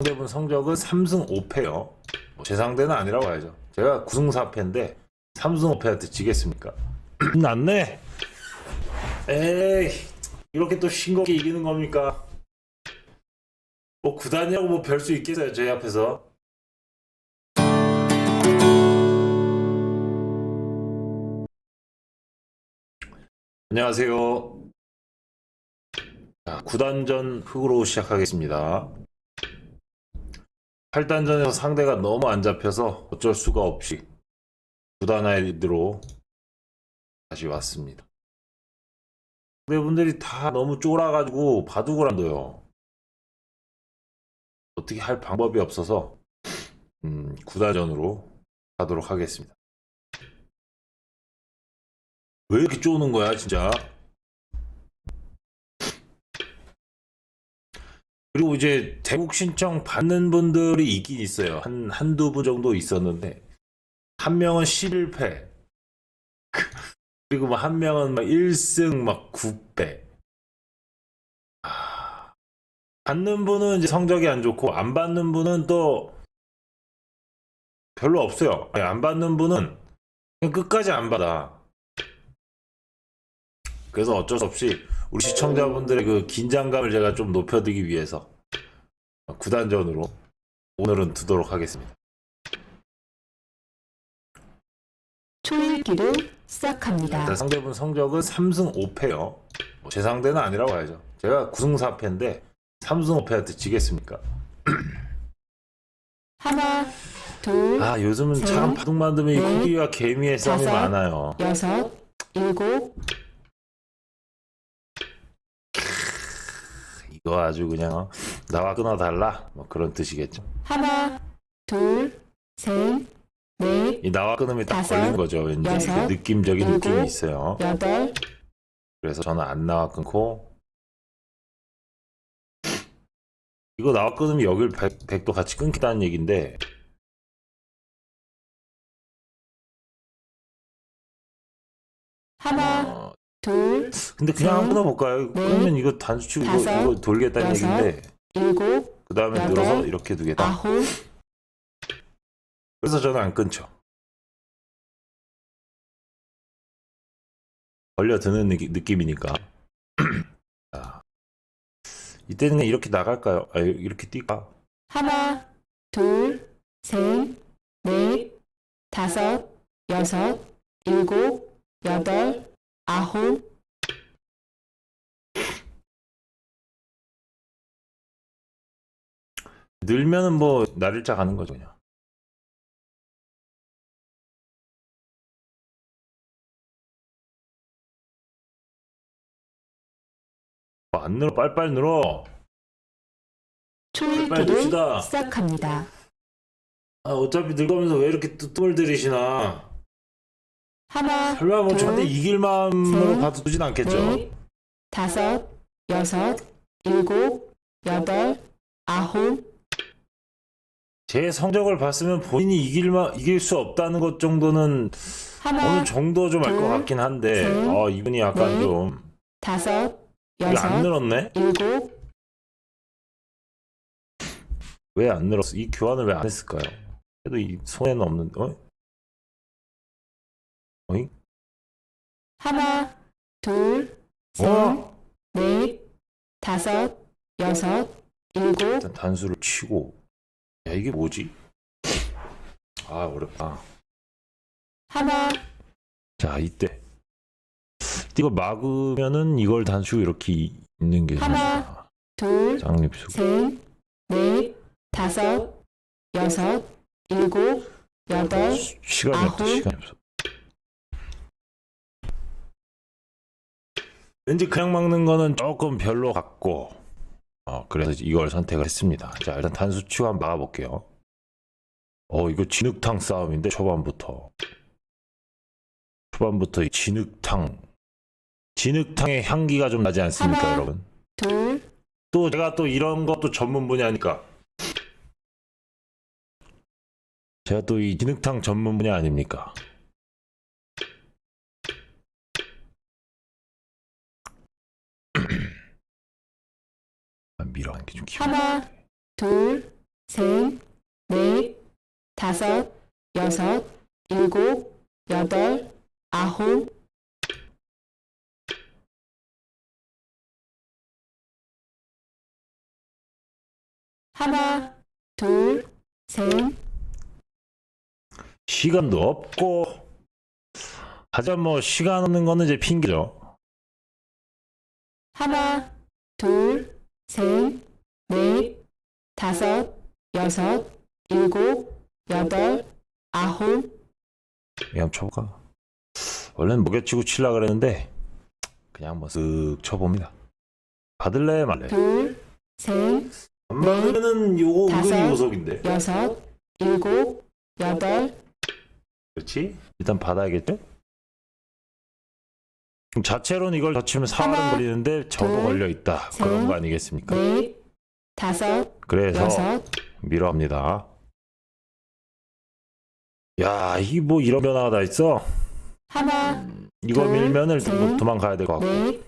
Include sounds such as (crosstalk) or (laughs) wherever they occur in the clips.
상대분 성적은 3승 5패요. 뭐제 상대는 아니라고 봐야죠. 제가 9승 4패인데 3승 5패한테 지겠습니까? (clears throat) 낫네. 에이 이렇게 또 싱겁게 이기는 겁니까? 뭐 구단이라고 뭐 별 수 있겠어요 저희 앞에서. 안녕하세요. 자, 9단전 흑으로 시작하겠습니다. 8단전에서 상대가 너무 안 잡혀서 어쩔 수가 없이 9단 아이드로 다시 왔습니다. 상대분들이 다 너무 쫄아가지고 바둑을 안 둬요. 어떻게 할 방법이 없어서 음, 9단전으로 가도록 하겠습니다. 왜 이렇게 쪼는 거야, 진짜? 그리고 이제 대국 신청 받는 분들이 있긴 있어요. 한, 한두 분 정도 있었는데, 한 명은 11패. 그리고 뭐 한 명은 막 1승 막 9패. 아, 받는 분은 이제 성적이 안 좋고, 안 받는 분은 또 별로 없어요. 안 받는 분은 끝까지 안 받아. 그래서 어쩔 수 없이 우리 시청자분들의 그 긴장감을 제가 좀 높여드리기 위해서 구단전으로 오늘은 두도록 하겠습니다. 초읽기를 시작합니다. 일단 상대분 성적은 3승 5패요. 제 상대는 아니라고 봐야죠. 제가 9승 4패인데 3승 5패한테 지겠습니까? (clears throat) 하나, 둘, 아 요즘은 셋, 참 바둑 만들면 이 넷, 쿠기와 개미의 싸움이 다섯, 많아요. 여섯, 일곱, 이거 아주 그냥 어, 나와 끊어달라 뭐 그런 뜻이겠죠. 하나, 둘, 셋, 넷, 이 나와 끊음이 딱 다섯, 걸린 거죠. 왠지 여섯, 그 느낌적인 일곱, 느낌이 있어요. 여덟, 그래서 저는 안 나와 끊고 이거 나와 끊으면 여길 100, 도 같이 끊기다는 얘기인데 하나, 어, 둘, 근데 그냥 셋, 한번 끊어볼까요? 넷, 끊으면 이거 단수치고 이거, 다섯, 이거 돌겠다는 여섯, 얘기인데 일곱, 그 다음에 여덟, 늘어서 이렇게 두겠다 아홉, 그래서 저는 안 끊죠 걸려드는 느낌, 느낌이니까 (clears throat) 자, 이때는 그냥 이렇게 나갈까요? 아 이렇게 뛸까? 하나, 둘, 셋, 넷, 다섯, 여섯, 일곱, 여덟, 아홉, 늘면은 뭐 날일자 가는 거죠 그냥. 어, 안 늘어. 빨빨 늘어. 초읽기를 봅시다. 시작합니다. 아 어차피 늙으면서 왜 이렇게 또 뜸을 들이시나 하나, 설마 뭐 둘, 저한테 이길 마음으로 셋, 가도 두진 않겠죠 넷, 다섯, 여섯, 일곱, 여덟, 아홉, 제 성적을 봤으면 본인이 이길 마 이길 수 없다는 것 정도는 하나, 어느 정도 좀 알 것 둘, 같긴 한데 셋, 어 이분이 약간 넷, 좀 다섯, 안 여섯, 늘었네 일곱, 왜 안 늘었어? 이 교환을 왜 안 했을까요? 그래도 이 손에는 없는데, 어? 하나, 둘, 셋, 어? 넷, 다섯, 여섯, 일곱, 일단 단수를 치고, 야, 이게 뭐지? 아, 어렵다. 하나, 자, 이때. 이걸 막으면은 이걸 단수 이렇게 이- 있는 게 하나, 둘, 짱립수. 셋, 넷, 다섯, 여섯, 일곱, 여덟, 시간이 없다, 아홉. 시간이 없어. 왠지 그냥 막는 거는 조금 별로 같고, 어, 그래서 이걸 선택을 했습니다. 자, 일단 단수 치고 한번 막아볼게요. 어, 이거 진흙탕 싸움인데, 초반부터. 초반부터 이 진흙탕. 진흙탕의 향기가 좀 나지 않습니까, 하나. 여러분? 둘, 또 제가 또 이런 것도 전문 분야니까. 제가 또 이 진흙탕 전문 분야 아닙니까? 밀어가는 게좀 기분. 하나, 둘, 셋, 넷, 다섯, 여섯, 일곱, 여덟, 아홉, 하나, 둘, 셋, 시간도 없고 하지만 뭐 시간 없는 거는 이제 핑계죠. 하나, 둘, 셋, 넷, 다섯, 여섯, 일곱, 여덟, 아홉, 이거 한번 쳐볼까? 원래는 무게치고 칠라 그랬는데 그냥 한번 쓱 쳐봅니다. 받을래 말래? 둘, 셋, 안 받으면은 요거 다섯. 은근히 요속인데. 여섯, 일곱, 여덟, 그렇지? 일단 받아야겠죠? 자체로는 이걸 사활은 하나, 걸리는데 저도 둘, 걸려 있다. 셋, 그런 거 아니겠습니까? 넷, 다섯, 그래서 여섯, 밀어합니다. 야, 이 뭐 이런 변화가 다 있어? 하나, 이거 둘, 밀면은 셋, 도망가야 될 것 같고 넷,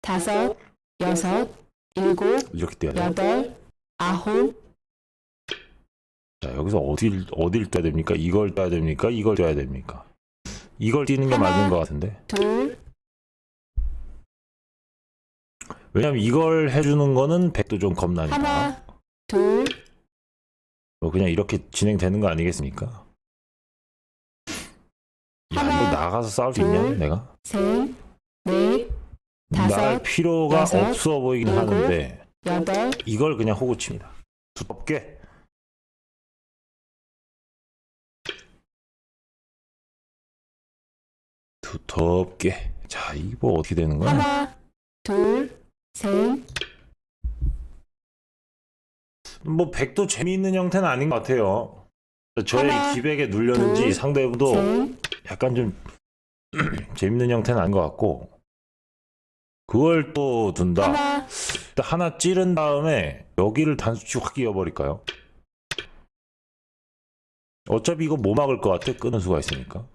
다섯, 여섯, 일곱, 이렇게 뛰어야 돼. 여덟, 아홉, 자, 여기서 어딜 어딜 떠야 됩니까? 이걸 떠야 됩니까? 이걸 떠야 됩니까? 이걸 뛰는 게 하나, 맞는 것 같은데. 둘, 왜냐면 이걸 해주는 거는 백도 좀 겁나니까. 하나, 둘, 뭐 그냥 이렇게 진행되는 거 아니겠습니까? 야, 하나, 이거 나가서 싸울 수 둘, 있냐, 내가? 셋, 넷, 다섯, 날 필요가 여섯, 없어 보이긴 일곱, 하는데 여덟, 이걸 그냥 호구 칩니다. 두껍게. 두텁게. 자, 이거 어떻게 되는 거야? 하나, 둘, 셋, 뭐 백도 재미있는 형태는 아닌 것 같아요. 저의 하나, 기백에 눌렸는지 둘, 상대부도 셋, 약간 좀 (clears throat) 재밌는 형태는 아닌 것 같고 그걸 또 둔다. 하나, 일단 하나 찌른 다음에 여기를 단수치 확 이어버릴까요? 어차피 이거 뭐 막을 것 같아? 끄는 수가 있으니까.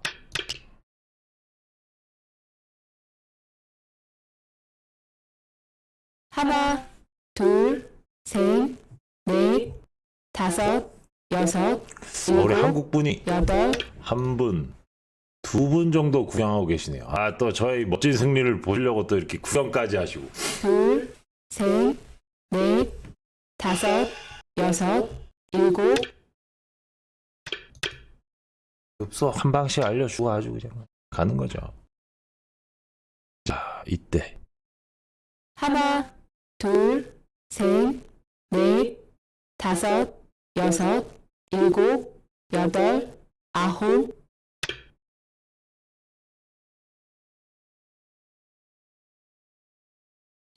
하나, 둘, 셋, 넷, 다섯, 여섯, 우리 일곱, 한국 분이 여덟, 한 분, 두 분 정도 구경하고 계시네요. 아, 또 저희 멋진 승리를 보시려고 또 이렇게 구경까지 하시고. 둘, 셋, 넷, 다섯, 여섯, 일곱, 없어. 한 방씩 알려주고 아주 그냥 가는 거죠. 자, 이때. 하나, 둘, 셋, 넷, 다섯, 여섯, 일곱, 여덟, 아홉,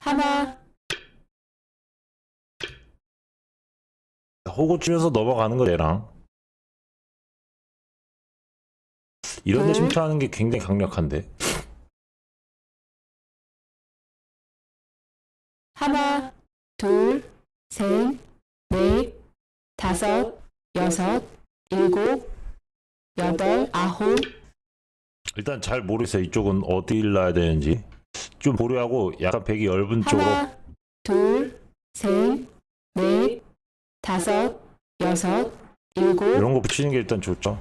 하나, 호구 치면서 넘어가는 거 얘랑. 이런 데 둘. 침투하는 게 굉장히 강력한데. 하나, 둘, 셋, 넷, 다섯, 여섯, 일곱, 여덟, 아홉, 일단 잘 모르겠어요. 이쪽은 어디를 놔야 되는지. 좀 보류하고 약간 백이 얇은 쪽으로. 하나, 둘, 셋, 넷, 다섯, 여섯, 일곱, 이런 거 붙이는 게 일단 좋죠.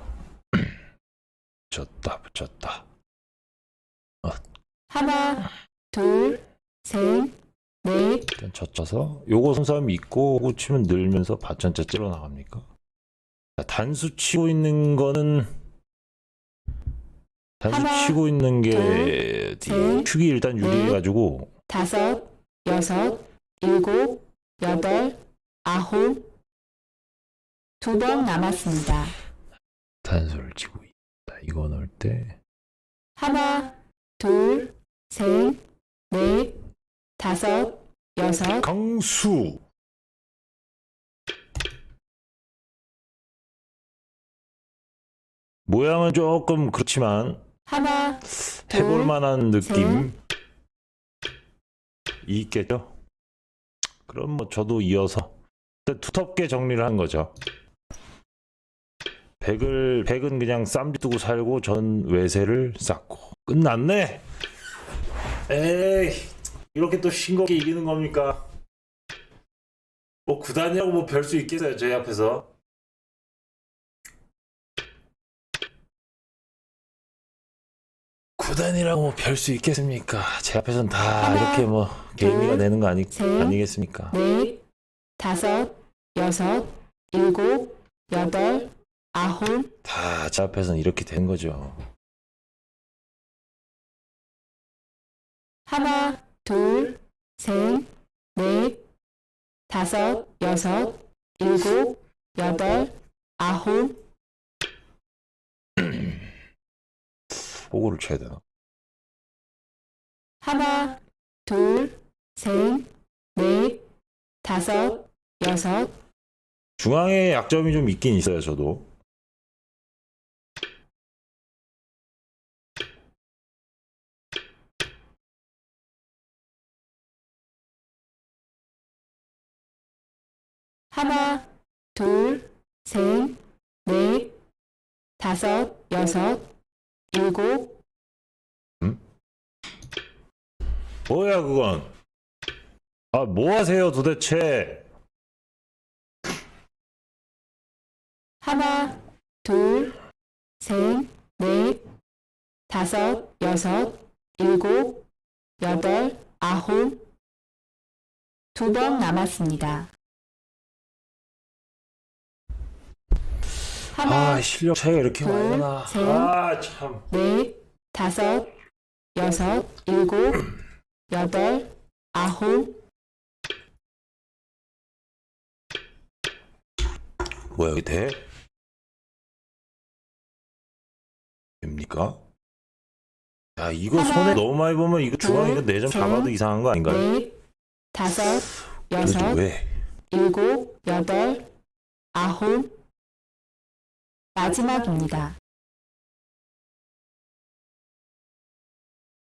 (clears throat) 붙였다, 붙였다. 하나, 둘, 셋, 넷, 일단 젖혀서 요거 손싸움 있고 호구 치면 늘면서 받전자 찔러 나갑니까? 자, 단수 치고 있는 거는 단수 하나, 치고 있는 게 둘, 셋, 축이 일단 유리해가지고 다섯, 여섯, 일곱, 여덟, 아홉, 두 번 남았습니다. 단수를 치고 있다. 이거 넣을 때 하나, 둘, 셋, 넷, 다섯, 여섯, 강수 모양은 조금 그렇지만 하나, 해볼 둘, 만한 느낌 이 있겠죠? 그럼 뭐 저도 이어서 두텁게 정리를 한 거죠. 백을 백은 그냥 쌈짓 두고 살고 전 외세를 쌓고 끝났네. 에이 이렇게 또 싱겁게 이기는 겁니까? 뭐 구단이라고 뭐 별 수 있겠어요 저희 앞에서. 구단이라고 뭐 별 수 있겠습니까? 제 앞에선 다 하나, 이렇게 뭐 둘, 되는 거 아니, 셋, 아니겠습니까? 넷, 다섯, 여섯, 일곱, 여덟, 아홉, 다 제 앞에선 이렇게 된 거죠. 하나, 둘, 셋, 넷, 다섯, 여섯, 일곱, 여덟, 아홉, (clears throat) 보고를 쳐야 되나? 하나, 둘, 셋, 넷, 다섯, 여섯, 중앙에 약점이 좀 있긴 있어요 저도 하나, 둘, 셋, 넷, 다섯, 여섯, 일곱, 뭐야 그건 아 뭐 하세요 도대체 하나, 둘, 셋, 넷, 다섯, 여섯, 일곱, 여덟, 아홉. 두 번 남았습니다. 하나, 아 실력 차이가 이렇게 둘, 많이 나나 셋. 아참 넷, 다섯, 여섯, 일곱, 여덟, 아홉. 뭐야 여기 돼? 됩니까? 야 이거 하나, 손에 너무 많이 보면 이거 중앙 둘, 이거 내점 셋, 잡아도 이상한 거 아닌가요? 넷, 다섯, 도대체 여섯, 왜? 일곱, 여덟, 아홉. 마지막입니다.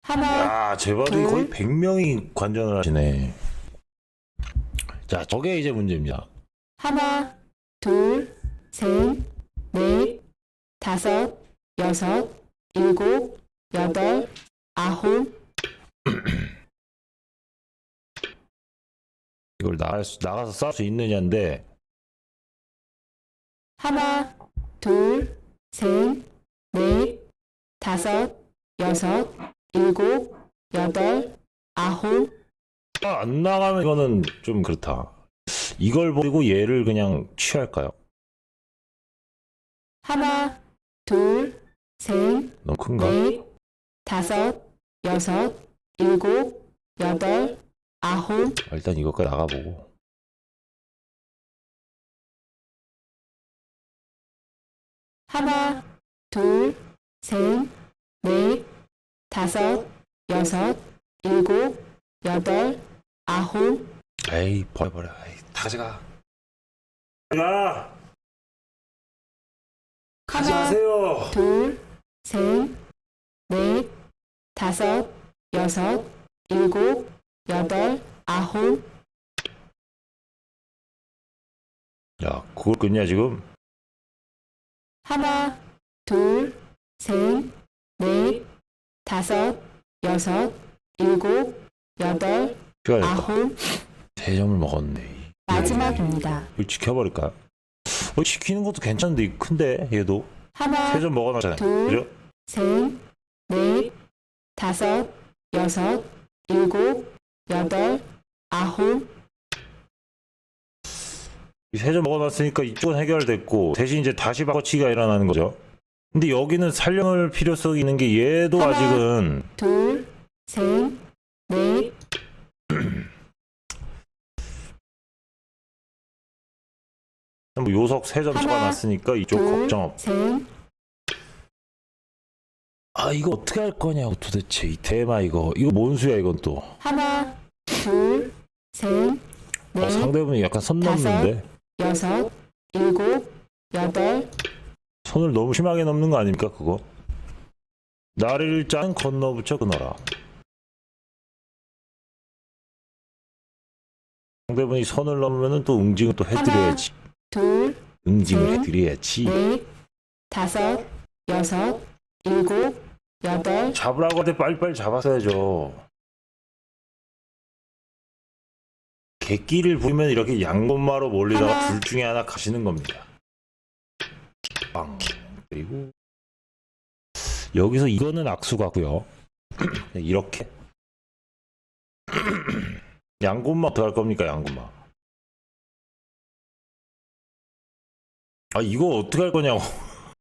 하나, 야 제발이 둘. 거의 100명이 관전을 하시네 자 저게 이제 문제입니다 하나, 둘, 셋, 넷, 다섯, 여섯, 일곱, 여덟, 아홉. 이걸 나갈 수, 나가서 싸울 수 있느냐인데 하나, 둘, 셋, 넷, 다섯, 여섯, 일곱, 여덟, 아홉. 아, 안 나가면 이거는 좀 그렇다 이걸 버리고 얘를 그냥 취할까요? 하나, 둘, 셋, 너무 큰가? 넷, 다섯, 여섯, 일곱, 여덟, 아홉. 아, 일단 이것까지 나가보고 하나, 둘, 셋, 넷, 다섯, 여섯, 일곱, 여덟, 아홉. 에이 버려 버려 에이, 다 가져가 가 가져가세요 둘, 셋, 넷, 다섯, 여섯, 일곱, 여덟, 아홉. 야 그걸 끊냐 지금? 하나, 둘, 셋, 넷, 다섯, 여섯, 일곱, 여덟, 됐다 아홉. 세 점을 먹었네 마지막입니다. 이걸 지켜버릴까요? 어, 지키는 것도 괜찮은데 이거 큰데 얘도 하나, 세 점 먹어놨잖아요 둘. 그죠? 셋, 넷, 다섯, 여섯, 일곱, 여덟, 아홉. 세 점 먹어놨으니까 이쪽은 해결됐고 대신 이제 다시 바꿔치기가 일어나는 거죠 근데 여기는 살려놓을 필요성이 있는 게 얘도 하나. 아직은 둘, 셋, 넷, 뭐 요석 세점 하나, 잡아놨으니까 이쪽 둘, 걱정 없. 셋, 아 이거 어떻게 할 거냐고 도대체 이 테마 이거 이거 뭔 수야 이건 또. 하나, 둘, 셋, 어, 넷, 상대분이 약간 선. 넘는데 여섯, 일곱, 여덟, 손을 너무 심하게 넘는 거 아닙니까 그거? 나를 짠 건너붙여 끊어라. 상대분이 선을 넘으면 또 응징을 또 해드려야지. 둘, 응징을 셋. 해드려야지. 넷, 다섯, 여섯, 일곱, 여덟, 잡으라고 할 때 빨리빨리 잡았어야죠. 객기를 부리면 이렇게 양곤마로 몰리다가. 둘 중에 하나 가시는 겁니다. 빵 그리고 여기서 이거는 악수 같고요. (clears throat) 이렇게 (clears throat) 양곤마 어떡할 겁니까 양곤마? 아 이거 어떻게 할 거냐고.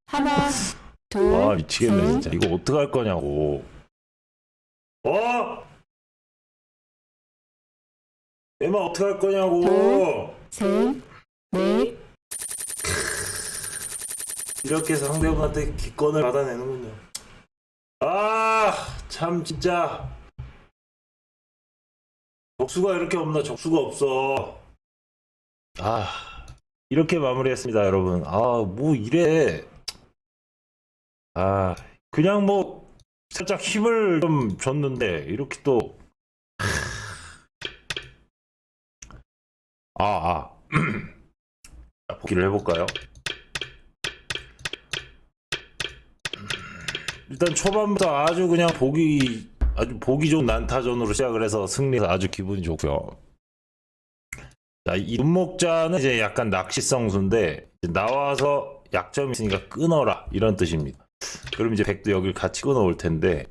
하나, (laughs) 둘, 아 미치겠네 셋, 진짜. 이거 어떻게 할 거냐고. 어? 애마 어떻게 할 거냐고. 둘. 셋, 넷, 이렇게 상대분한테 기권을 받아내는군요. 아, 참 진짜 적수가 이렇게 없나? 적수가 없어. 아, 이렇게 마무리했습니다, 여러분. 아, 뭐 이래. 아, 그냥 뭐 살짝 힘을 좀 줬는데 이렇게 또 아, 아. (clears throat) 자, 복귀를 해볼까요? 일단 초반부터 아주 그냥 보기 아주 보기 좋은 난타전으로 시작을 해서 승리해서 아주 기분이 좋고요. 자, 이 눈목자는 이제 약간 낚시성 수인데 나와서 약점이 있으니까 끊어라 이런 뜻입니다. 그럼 이제 백도 여기를 같이 끊어올 텐데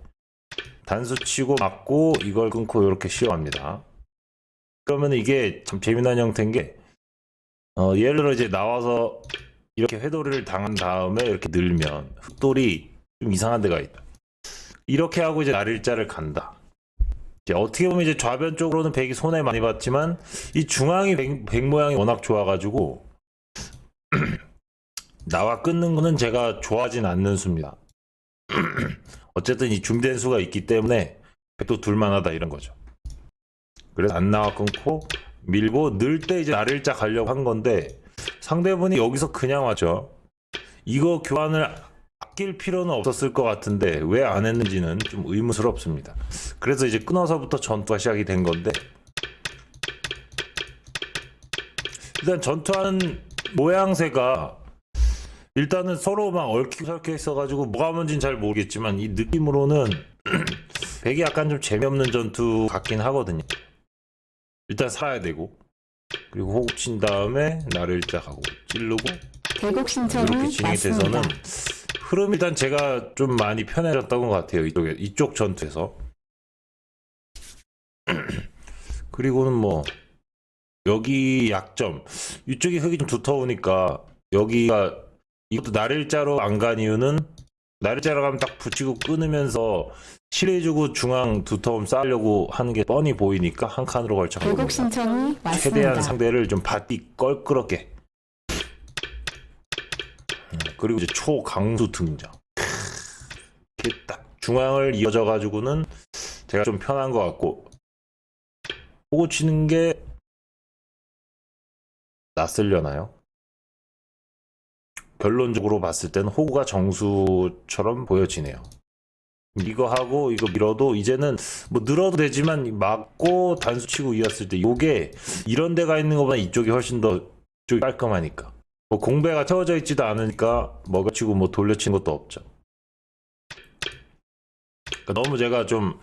단수 치고 맞고 이걸 끊고 이렇게 쉬어갑니다. 그러면 이게 참 재미난 형태인 게 어, 예를 들어 이제 나와서 이렇게 회돌이를 당한 다음에 이렇게 늘면 흑돌이 좀 이상한 데가 있다. 이렇게 하고 이제 날일자를 간다. 이제 어떻게 보면 이제 좌변 쪽으로는 백이 손해 많이 봤지만 이 중앙이 백, 백 모양이 워낙 좋아가지고 (clears throat) 나와 끊는 거는 제가 좋아하진 않는 수입니다. (clears throat) 어쨌든 이 준비된 수가 있기 때문에 백도 둘만하다 이런 거죠. 그래서 안 나와 끊고 밀고 늘 때 이제 날일자 가려고 한 건데 상대분이 여기서 그냥 왔죠. 이거 교환을 아낄 필요는 없었을 것 같은데 왜 안 했는지는 좀 의무스럽습니다. 그래서 이제 끊어서부터 전투가 시작이 된 건데 일단 전투하는 모양새가 일단은 서로 막 얽히고 설켜 있어가지고 뭐가 뭔지는 잘 모르겠지만 이 느낌으로는 (clears throat) 백이 약간 좀 재미없는 전투 같긴 하거든요. 일단 살아야 되고 그리고 호흡 친 다음에 나를 일자하고 찌르고 개국 이렇게 신청이 진행이 돼서는 맞습니다. 흐름 일단 제가 좀 많이 편해졌던 것 같아요 이쪽에 이쪽 전투에서 (clears throat) 그리고는 뭐 여기 약점 이쪽이 흙이 좀 두터우니까 여기가 이것도 날일자로 안 간 이유는 날일자로 가면 딱 붙이고 끊으면서 실해주고 중앙 두터움 쌓으려고 하는 게 뻔히 보이니까 한 칸으로 걸쳐 개국 겁니다. 신청이 최대한 맞습니다. 상대를 좀 바삐 껄끄럽게 음, 그리고 이제 초강수 등장 이렇게 딱 중앙을 이어져 가지고는 제가 좀 편한 것 같고 보고 치는 게 낯설려나요? 결론적으로 봤을 때는 호구가 정수처럼 보여지네요. 이거 하고 이거 밀어도 이제는 뭐 늘어도 되지만 맞고 단수 치고 이었을 때 요게 이런 데가 있는 것보다 이쪽이 훨씬 더 이쪽이 깔끔하니까. 뭐 공배가 채워져 있지도 않으니까 먹어치고 뭐 돌려친 것도 없죠. 그러니까 너무 제가 좀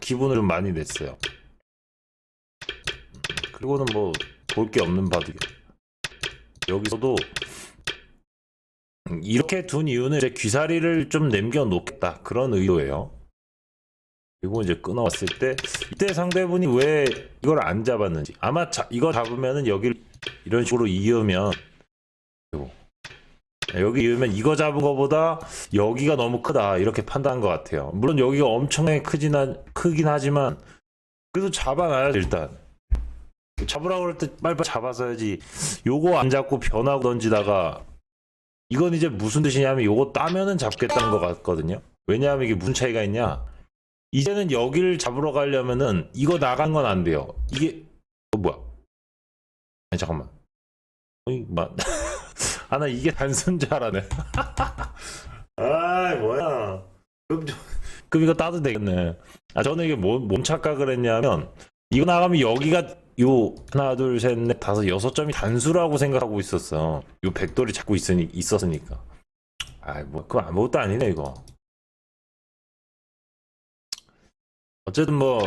기분을 좀 많이 냈어요. 그리고는 뭐 볼 게 없는 바둑이 여기서도 이렇게 둔 이유는 이제 귀사리를 좀 남겨놓겠다. 그런 의도예요. 그리고 이제 끊어왔을 때 이때 상대분이 왜 이걸 안 잡았는지. 아마 자- 이거 잡으면은 여기를 이런 식으로 이으면 여기 이으면 이거 잡은 거보다 여기가 너무 크다. 이렇게 판단한 것 같아요. 물론 여기가 엄청나게 크진 하, 크긴 하지만 그래도 잡아놔야죠 일단. 잡으라고 그럴 때 빨리빨리 잡았어야지. 요거 안 잡고 변하고 던지다가 이건 이제 무슨 뜻이냐면 요거 따면은 잡겠다는 것 같거든요 왜냐하면 이게 무슨 차이가 있냐 이제는 여기를 잡으러 가려면은 이거 나간 건 안 돼요. 이게 어 뭐야? 아니 잠깐만. 어이 막 (laughs) 아나 이게 단순 줄 알아네. (laughs) 아 뭐야? 그럼 좀- 그럼 이거 따도 되겠네. 아 저는 이게 뭔, 뭔 착각을 했냐면 이거 나가면 여기가 요 하나 둘 셋 넷 다섯 여섯 점이 단수라고 생각하고 있었어. 요 백돌이 자꾸 있으니 있었으니까. 아뭐 그거 아무것도 아니네 이거. 어쨌든 뭐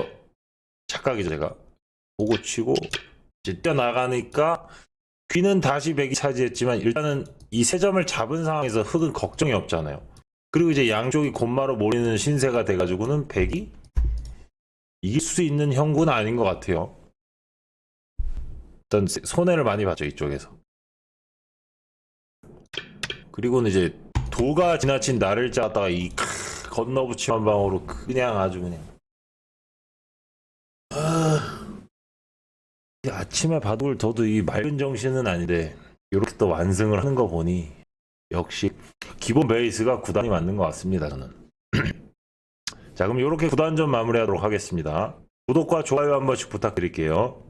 착각이죠 제가 보고 치고 이제 뛰어나가니까 귀는 다시 백이 차지했지만 일단은 이 세 점을 잡은 상황에서 흑은 걱정이 없잖아요. 그리고 이제 양쪽이 곧마로 몰리는 신세가 돼가지고는 백이 이길 수 있는 형국은 아닌 것 같아요. 일단 손해를 많이 봤죠 이쪽에서. 그리고는 이제 도가 지나친 나를 짜다가 이 크, 건너붙임 한 방으로 그냥 아주 그냥. 아... 이 아침에 바둑을 둬도 이 맑은 정신은 아닌데 이렇게 또 완승을 하는 거 보니 역시 기본 베이스가 구단이 맞는 것 같습니다 저는 (clears throat) 자 그럼 이렇게 구단전 마무리하도록 하겠습니다 구독과 좋아요 한 번씩 부탁드릴게요